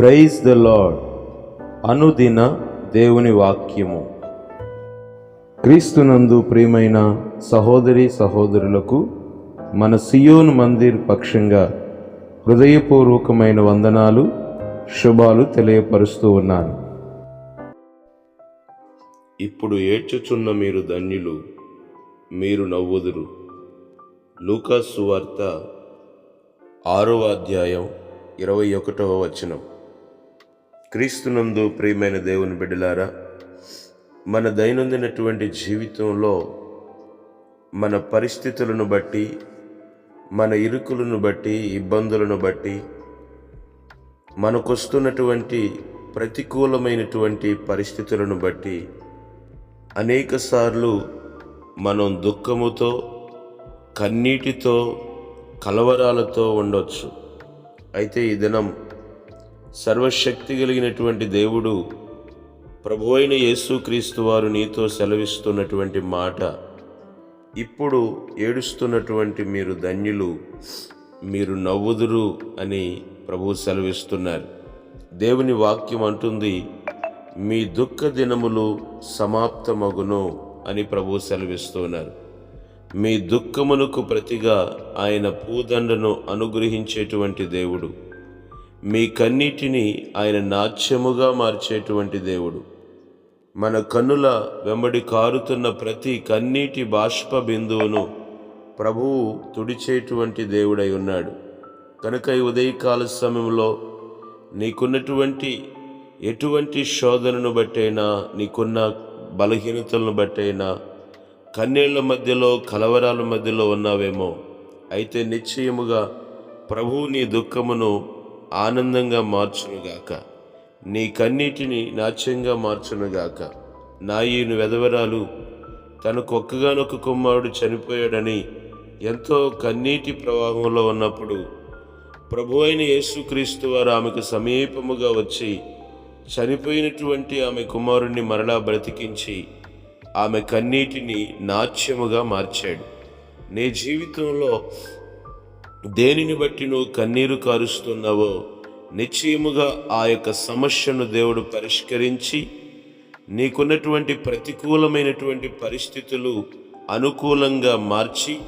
Praise the lord అనుదిన దేవుని వాక్యము. క్రీస్తునందు ప్రియమైన సహోదరి సహోదరులకు మన సియోన్ మందిర్ పక్షంగా హృదయపూర్వకమైన వందనాలు. శుభాలు తెలియపరుస్తూ ఉన్నాను. ఇప్పుడు ఏడ్చుచున్న మీరు ధన్యులు మీరు నవ్వుదురు. లూకాసు వార్త ఆరవ అధ్యాయం ఇరవై ఒకటవ వచనం. క్రీస్తునందు ప్రియమైన దేవుని బిడ్డలారా మన దైనందినటువంటి జీవితంలో మన పరిస్థితులను బట్టి మన ఇరుకులను బట్టి ఇబ్బందులను బట్టి మనకొస్తున్నటువంటి ప్రతికూలమైనటువంటి పరిస్థితులను బట్టి అనేకసార్లు మనం దుఃఖముతో కన్నీటితో కలవరాలతో ఉండొచ్చు. అయితే ఈ దినం సర్వశక్తి కలిగినటువంటి దేవుడు ప్రభు అయిన యేసుక్రీస్తు వారు నీతో సెలవిస్తున్నటువంటి మాట ఇప్పుడు ఏడుస్తున్నటువంటి మీరు ధన్యులు మీరు నవ్వుదురు అని ప్రభు సెలవిస్తున్నారు. దేవుని వాక్యం అంటుంది మీ దుఃఖ దినములు సమాప్తమగును అని ప్రభు సెలవిస్తున్నారు. మీ దుఃఖమునకు ప్రతిగా ఆయన పూదండను అనుగ్రహించేటువంటి దేవుడు. మీ కన్నీటిని ఆయన నాట్యముగా మార్చేటువంటి దేవుడు. మన కన్నుల వెంబడి కారుతున్న ప్రతి కన్నీటి బాష్ప బిందువును ప్రభువు తుడిచేటువంటి దేవుడై ఉన్నాడు. కనుక ఈ ఉదయకాల సమయంలో నీకున్నటువంటి ఎటువంటి శోధనను బట్టైనా నీకున్న బలహీనతలను బట్టైనా కన్నీళ్ళ మధ్యలో కలవరాల మధ్యలో ఉన్నావేమో అయితే నిశ్చయముగా ప్రభువు నీ దుఃఖమును ఆనందంగా మార్చునుగాక. నీ కన్నీటిని నాట్యంగా మార్చునుగాక. నాయీను వెదవరాలు తనకు ఒక్కగానొక్క కుమారుడు చనిపోయాడని ఎంతో కన్నీటి ప్రవాహంలో ఉన్నప్పుడు ప్రభు అయిన యేసుక్రీస్తు వారు ఆమెకు సమీపముగా వచ్చి చనిపోయినటువంటి ఆమె కుమారుణ్ణి మరలా బ్రతికించి ఆమె కన్నీటిని నాట్యముగా మార్చాడు. నీ జీవితంలో దేనిని బట్టి నువ్వు కన్నీరు కారుస్తున్నావో నిశ్చయముగా ఆ యొక్క సమస్యను దేవుడు పరిష్కరించి నీకున్నటువంటి ప్రతికూలమైనటువంటి పరిస్థితులు అనుకూలంగా మార్చి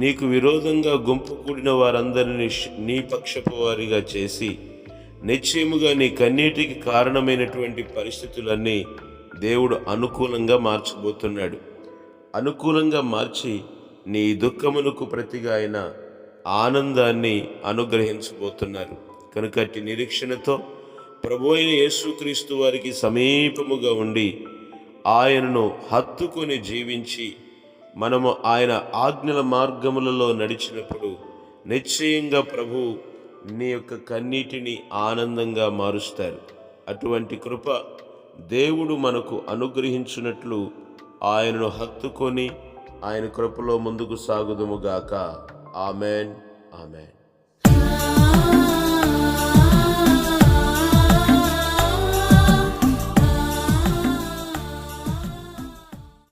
నీకు విరోధంగా గుంపు కూడిన వారందరినీ నీ పక్షపు వారిగా చేసి నిశ్చయముగా నీ కన్నీటికి కారణమైనటువంటి పరిస్థితులన్నీ దేవుడు అనుకూలంగా మార్చబోతున్నాడు. అనుకూలంగా మార్చి నీ దుఃఖమునకు ప్రతిగా ఆయన ఆనందాన్ని అనుగ్రహించబోతున్నారు. కనుక నిరీక్షణతో ప్రభు అయిన యేసుక్రీస్తు వారికి సమీపముగా ఉండి ఆయనను హత్తుకొని జీవించి మనము ఆయన ఆజ్ఞల మార్గములలో నడిచినప్పుడు నిశ్చయంగా ప్రభు నీ యొక్క కన్నీటిని ఆనందంగా మారుస్తారు. అటువంటి కృప దేవుడు మనకు అనుగ్రహించినట్లు ఆయనను హత్తుకొని ఆయన కృపలో ముందుకు సాగుదుముగాక ఆమెన్. ఆమెన్.